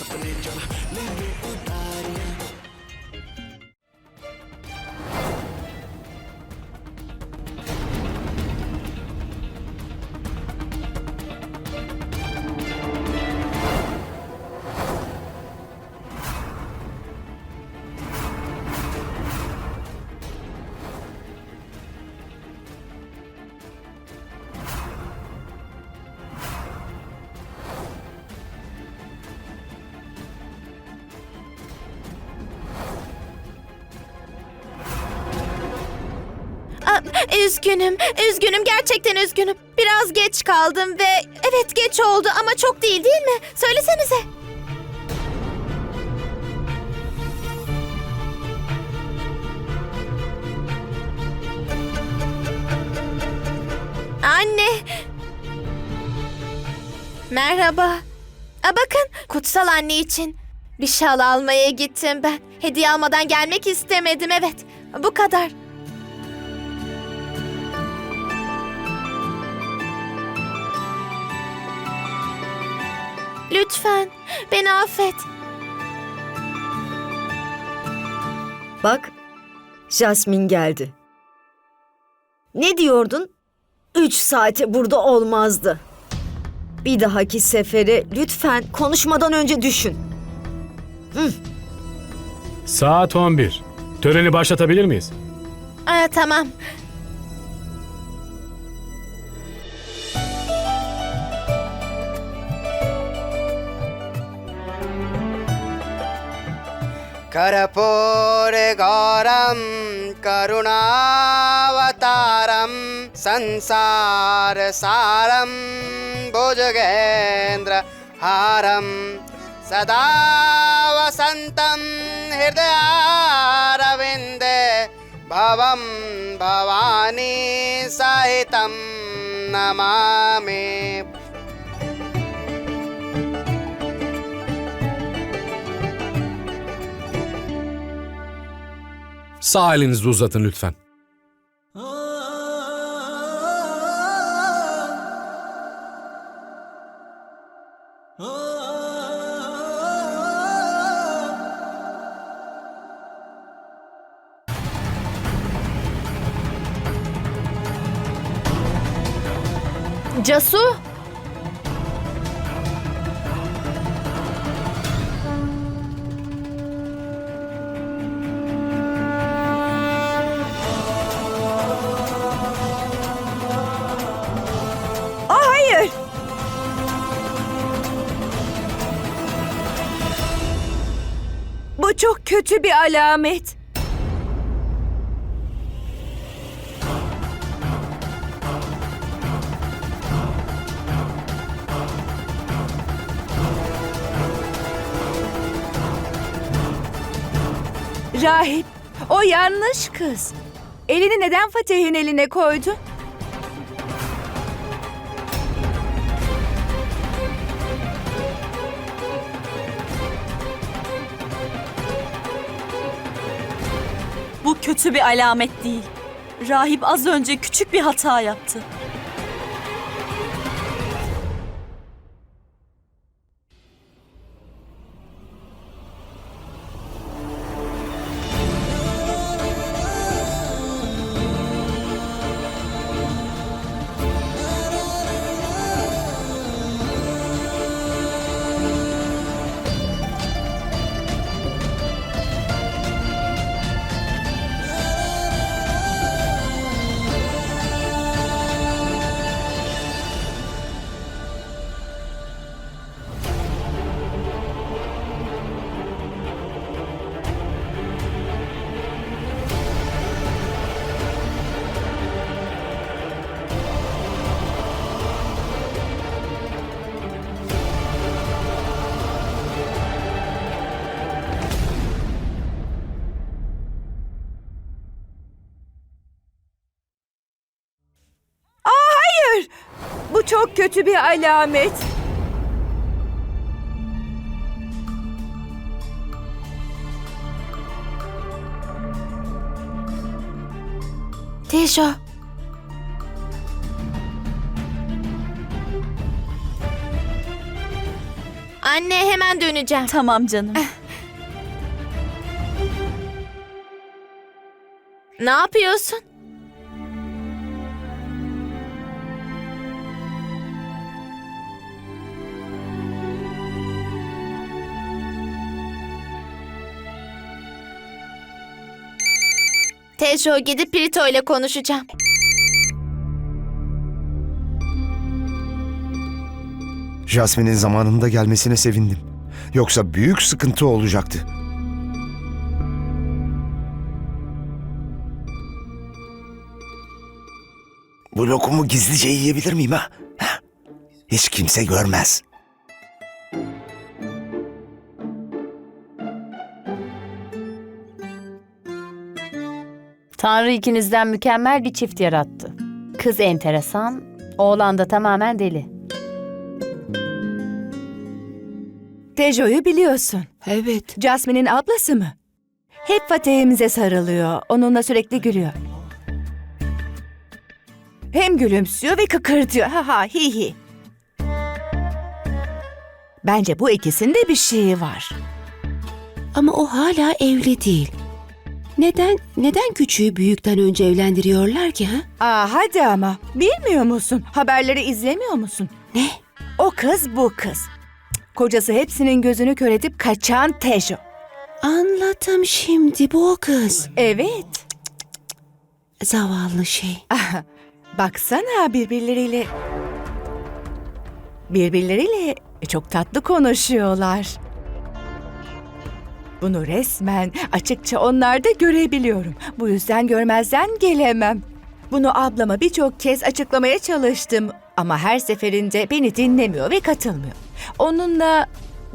있었던 일이잖아. Üzgünüm, üzgünüm, gerçekten üzgünüm. Biraz geç kaldım ve evet geç oldu ama çok değil değil mi? Söylesenize. Anne. Merhaba. Aa, bakın kutsal anne için bir şal almaya gittim ben. Hediye almadan gelmek istemedim evet. Bu kadar. Lütfen beni affet. Bak, Jasmine geldi. Ne diyordun? Üç saate burada olmazdı. Bir dahaki sefere lütfen konuşmadan önce düşün. Saat 11. Töreni başlatabilir miyiz? Aa, tamam. कर्पूरगौरं करुणावतारं संसारसारं भुजगेन्द्रहारं सदा वसन्तं हृदयारविन्दे भवं भवानी सहितं Namami Sağ elinizi uzatın lütfen. Casu. Kötü bir alamet. Rahip, o yanlış kız. Elini neden Fatih'in eline koydu? Kötü bir alamet değil. Rahip az önce küçük bir hata yaptı. Bu çok kötü bir alamet. Tejo. Anne hemen döneceğim. Tamam canım. Ne yapıyorsun? Tejo gidip Prito ile konuşacağım. Jasmine'in zamanında gelmesine sevindim. Yoksa büyük sıkıntı olacaktı. Bu lokumu gizlice yiyebilir miyim ha? Ha? Hiç kimse görmez. Tanrı ikinizden mükemmel bir çift yarattı. Kız enteresan, oğlan da tamamen deli. Tejo'yu biliyorsun. Evet. Jasmine'in ablası mı? Hep Fatih'imize sarılıyor. Onunla sürekli gülüyor. Hem gülümsüyor ve kıkırdıyor. Ha ha hi hi. Bence bu ikisinde bir şeyi var. Ama o hala evli değil. Neden neden küçüğü büyükten önce evlendiriyorlar ki ha? Aa hadi ama. Bilmiyor musun? Haberleri izlemiyor musun? Ne? O kız bu kız. Cık, Kocası hepsinin gözünü kör edip kaçan Tejo. Anladım şimdi bu o kız. Evet. Zavallı şey. Aha, baksana birbirleriyle birbirleriyle çok tatlı konuşuyorlar. Bunu resmen açıkça onlarda görebiliyorum. Bu yüzden görmezden gelemem. Bunu ablama birçok kez açıklamaya çalıştım ama her seferinde beni dinlemiyor ve katılmıyor. Onunla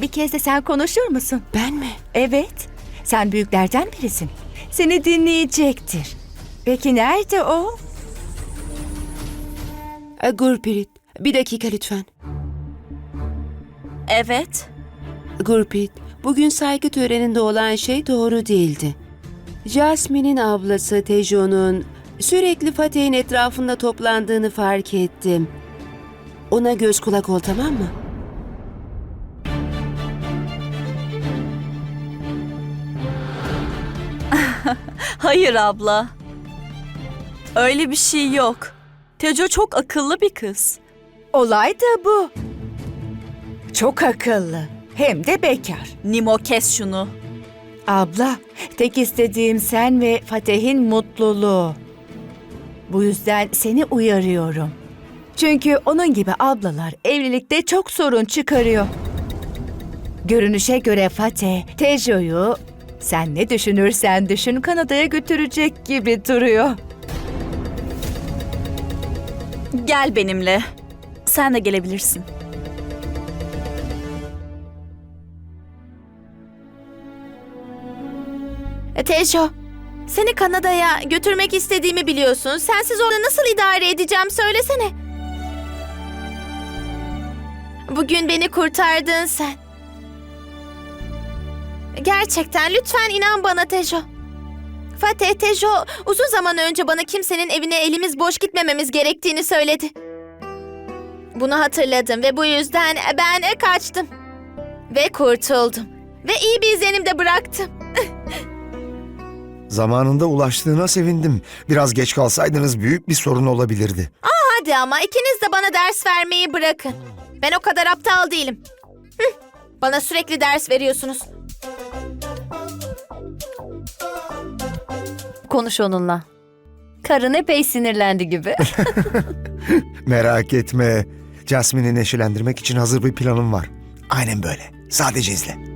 bir kez de sen konuşur musun? Ben mi? Evet, sen büyüklerden birisin. Seni dinleyecektir. Peki nerede o? E, Gurpirit, bir dakika lütfen. Evet. Gurprit, bugün saygı töreninde olan şey doğru değildi. Jasmine'in ablası Tejo'nun sürekli Fatih'in etrafında toplandığını fark ettim. Ona göz kulak ol tamam mı? Hayır abla. Öyle bir şey yok. Tejo çok akıllı bir kız. Olay da bu. Çok akıllı. Hem de bekar. Nimo kes şunu. Abla, tek istediğim sen ve Fatih'in mutluluğu. Bu yüzden seni uyarıyorum. Çünkü onun gibi ablalar evlilikte çok sorun çıkarıyor. Görünüşe göre Fatih, Tejo'yu sen ne düşünürsen düşün Kanada'ya götürecek gibi duruyor. Gel benimle. Sen de gelebilirsin. Tejo, seni Kanada'ya götürmek istediğimi biliyorsun. Sensiz orada nasıl idare edeceğim söylesene. Bugün beni kurtardın sen. Gerçekten lütfen inan bana Tejo. Fatih Tejo uzun zaman önce bana kimsenin evine elimiz boş gitmememiz gerektiğini söyledi. Bunu hatırladım ve bu yüzden ben kaçtım. Ve kurtuldum. Ve iyi bir izlenim de bıraktım. Zamanında ulaştığına sevindim. Biraz geç kalsaydınız büyük bir sorun olabilirdi. Hadi ama ikiniz de bana ders vermeyi bırakın. Ben o kadar aptal değilim. Hıh, bana sürekli ders veriyorsunuz. Konuş onunla. Karın epey sinirlendi gibi. Merak etme. Jasmine'i neşelendirmek için hazır bir planım var. Aynen böyle. Sadece izle.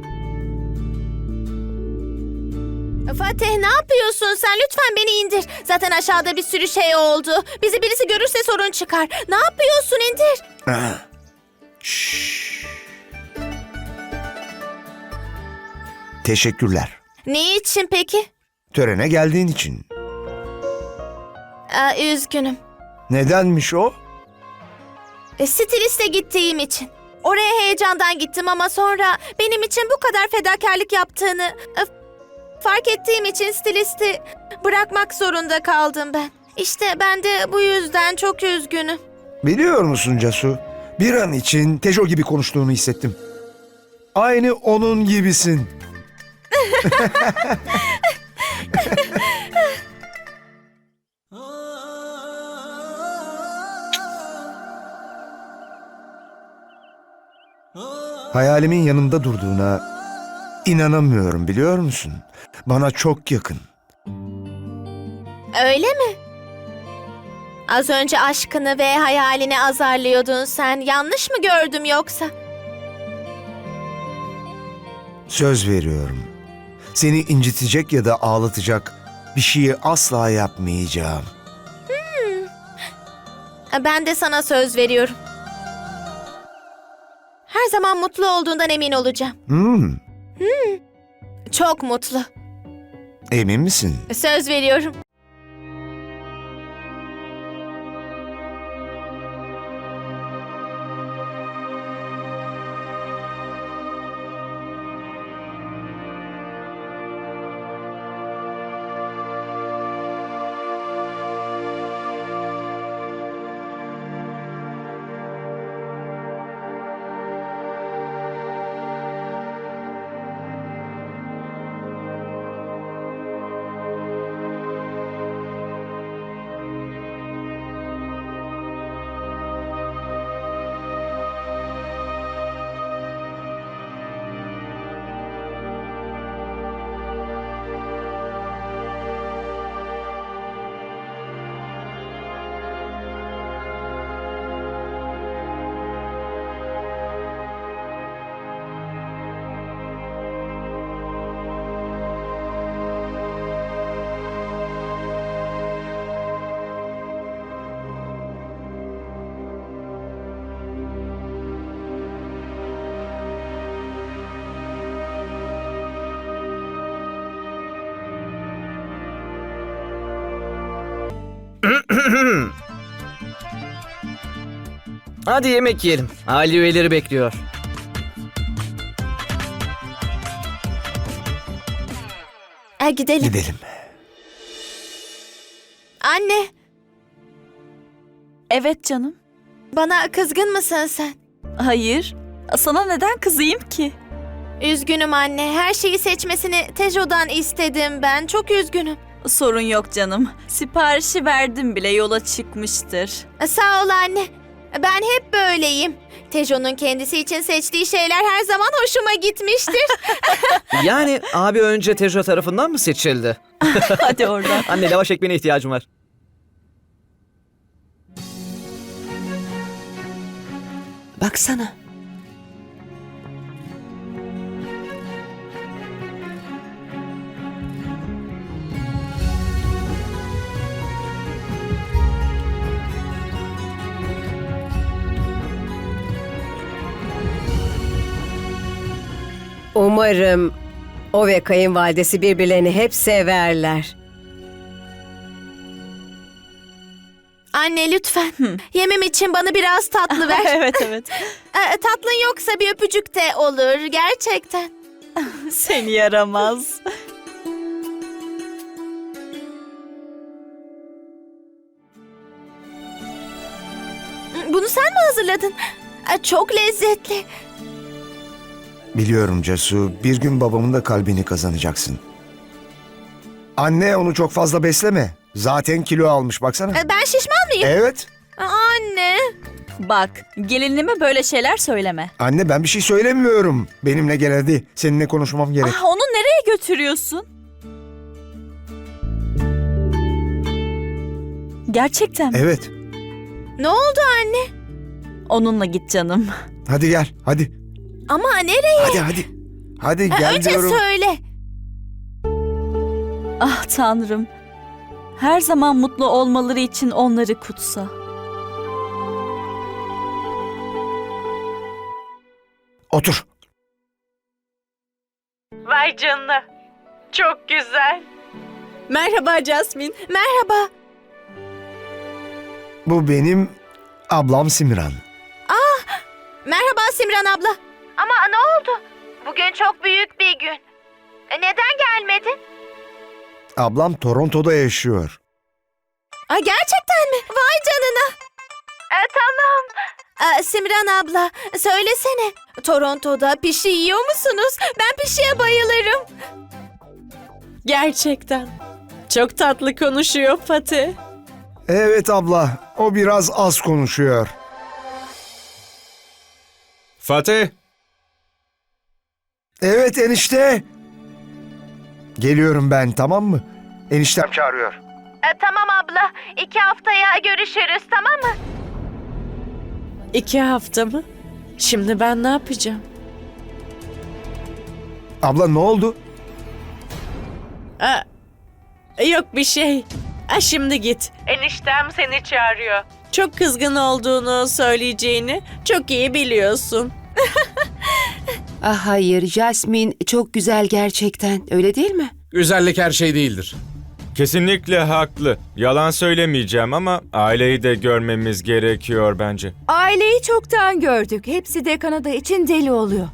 Fatih ne yapıyorsun sen? Lütfen beni indir. Zaten aşağıda bir sürü şey oldu. Bizi birisi görürse sorun çıkar. Ne yapıyorsun indir. Şşş. Teşekkürler. Ne için peki? Törene geldiğin için. Aa, üzgünüm. Nedenmiş o? E, stiliste gittiğim için. Oraya heyecandan gittim ama sonra benim için bu kadar fedakarlık yaptığını e, fark ettiğim için stilisti bırakmak zorunda kaldım ben. İşte ben de bu yüzden çok üzgünüm. Biliyor musun Casu? Bir an için Tejo gibi konuştuğunu hissettim. Aynı onun gibisin. Hayalimin yanımda durduğuna inanamıyorum biliyor musun? Bana çok yakın. Öyle mi? Az önce aşkını ve hayalini azarlıyordun sen. Yanlış mı gördüm yoksa? Söz veriyorum. Seni incitecek ya da ağlatacak bir şeyi asla yapmayacağım. Ben de sana söz veriyorum. Her zaman mutlu olduğundan emin olacağım. Hmm, Çok mutlu. emin misin? Söz veriyorum. Hadi yemek yiyelim. Aile üyeleri bekliyor. E, gidelim. Gidelim. Anne, Evet canım. bana kızgın mısın sen? Hayır. Sana neden kızayım ki? Üzgünüm anne. Her şeyi seçmesini Tejo'dan istedim ben. Çok üzgünüm. Sorun yok canım. Siparişi verdim bile yola çıkmıştır. E, Sağ ol anne. Ben hep böyleyim. Tejo'nun kendisi için seçtiği şeyler her zaman hoşuma gitmiştir. Yani abi önce Tejo tarafından mı seçildi? Hadi oradan. Anne lavaş ekmeğine ihtiyacım var. Baksana. Umarım o ve kayınvalidesi birbirlerini hep severler. anne lütfen. Yemem için bana biraz tatlı ver. evet evet. E, tatlın yoksa bir öpücük de olur. Gerçekten. Seni yaramaz. Bunu sen mi hazırladın? E, Çok lezzetli. Biliyorum Cesu, bir gün babamın da kalbini kazanacaksın. Anne onu çok fazla besleme. Zaten kilo almış baksana. E, Ben şişman mıyım? Evet. Anne. Bak gelinime böyle şeyler söyleme. Anne ben bir şey söylemiyorum. Benimle gel hadi. Seninle konuşmam gerek. Ah, onu nereye götürüyorsun? Gerçekten mi? Evet. Ne oldu anne? Onunla git canım. Hadi gel. Hadi. Ama nereye? Hadi hadi. Hadi gel Önce diyorum. söyle. Ah tanrım. Her zaman mutlu olmaları için onları kutsa. Otur. Vay canına. Çok güzel. Merhaba Jasmine. Merhaba. Bu benim ablam Simran. Merhaba Simran abla. Ama ne oldu? Bugün çok büyük bir gün. E, Neden gelmedin? Ablam Toronto'da yaşıyor. Aa, gerçekten mi? Vay canına. E, tamam. Aa, Simran abla söylesene. Toronto'da pişi yiyor musunuz? Ben pişiye bayılırım. Gerçekten. Çok tatlı konuşuyor Fatih. Evet abla, o biraz az konuşuyor. Fatih, Evet enişte. Geliyorum ben tamam mı? Eniştem çağırıyor. E, tamam abla. İki haftaya görüşürüz tamam mı? İki hafta mı? Şimdi ben ne yapacağım? Abla ne oldu? Aa, yok bir şey. Ha, şimdi git. Eniştem seni çağırıyor. Çok kızgın olduğunu söyleyeceğini çok iyi biliyorsun. Ah hayır, Jasmine çok güzel gerçekten. Öyle değil mi? Güzellik her şey değildir. kesinlikle haklı. Yalan söylemeyeceğim ama aileyi de görmemiz gerekiyor bence. Aileyi çoktan gördük. Hepsi de Kanada için deli oluyor.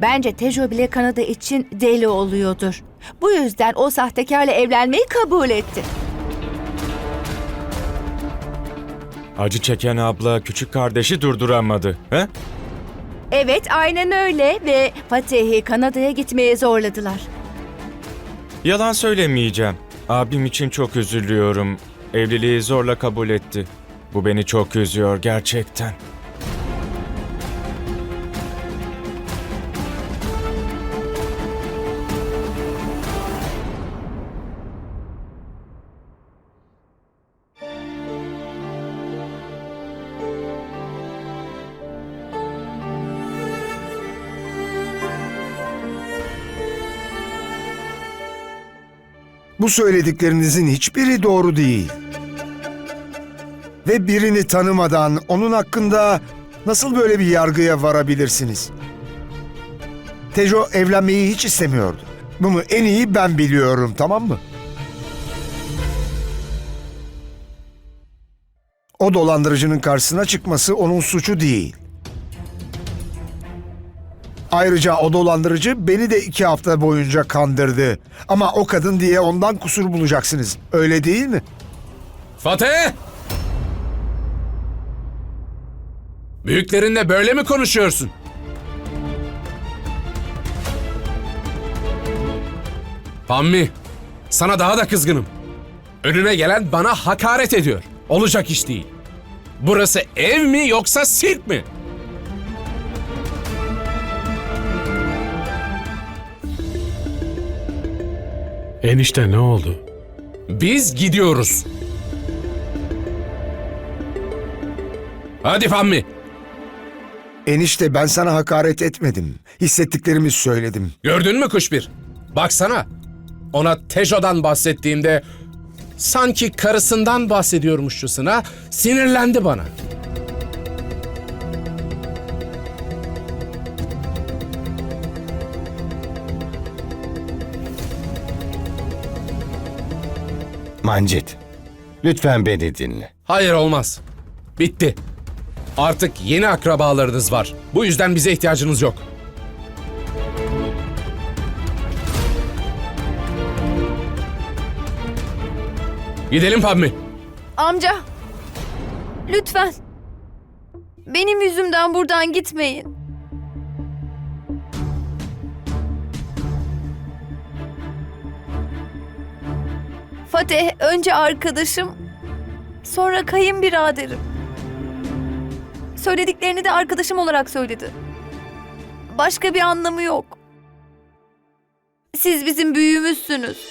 Bence Tejo bile Kanada için deli oluyordur. Bu yüzden o sahtekarla evlenmeyi kabul etti. Acı çeken abla küçük kardeşi durduramadı. He? Evet aynen öyle ve Fatih'i Kanada'ya gitmeye zorladılar. Yalan söylemeyeceğim. Abim için çok üzülüyorum. Evliliği zorla kabul etti. Bu beni çok üzüyor gerçekten. Bu söylediklerinizin hiçbiri doğru değil. Ve birini tanımadan onun hakkında nasıl böyle bir yargıya varabilirsiniz? Tejo evlenmeyi hiç istemiyordu. Bunu en iyi ben biliyorum, tamam mı? O dolandırıcının karşısına çıkması onun suçu değil. Ayrıca o dolandırıcı beni de iki hafta boyunca kandırdı. Ama o kadın diye ondan kusur bulacaksınız. Öyle değil mi? Fatih! Büyüklerinle böyle mi konuşuyorsun? Pammi, sana daha da kızgınım. Önüne gelen bana hakaret ediyor. Olacak iş değil. Burası ev mi yoksa sirk mi? Enişte ne oldu? Biz gidiyoruz. Hadi Pammi. Enişte ben sana hakaret etmedim. Hissettiklerimi söyledim. Gördün mü kuş bir? Baksana. Ona Tejo'dan bahsettiğimde sanki karısından bahsediyormuşçasına sinirlendi bana. Mancit, lütfen beni dinle. Hayır olmaz. Bitti. Artık yeni akrabalarınız var. Bu yüzden bize ihtiyacınız yok. Gidelim Pammi. Amca. Lütfen. Benim yüzümden buradan gitmeyin. Fatih önce arkadaşım, sonra kayınbiraderim. Söylediklerini de arkadaşım olarak söyledi. Başka bir anlamı yok. Siz bizim büyüğümüzsünüz.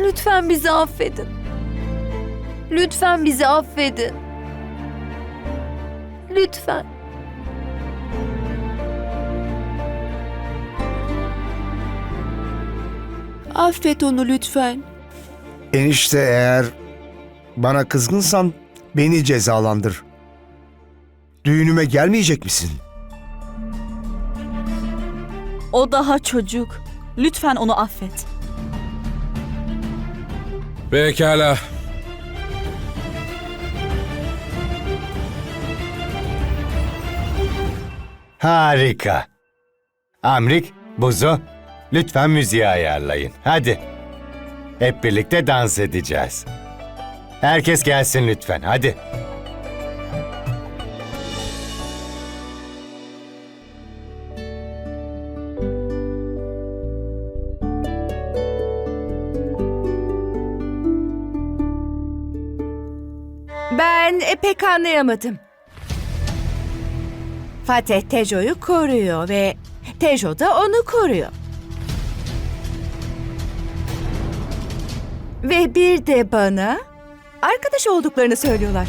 Lütfen bizi affedin. Lütfen bizi affedin. Lütfen. Affet onu lütfen. Enişte eğer bana kızgınsan beni cezalandır. Düğünüme gelmeyecek misin? O daha çocuk. Lütfen onu affet. Pekala. Harika. Amrik, Buzo, lütfen müziği ayarlayın. Hadi. Hep birlikte dans edeceğiz. Herkes gelsin lütfen, hadi. Ben e, pek anlayamadım. Fatih Tejo'yu koruyor ve Tejo da onu koruyor. Ve bir de bana arkadaş olduklarını söylüyorlar.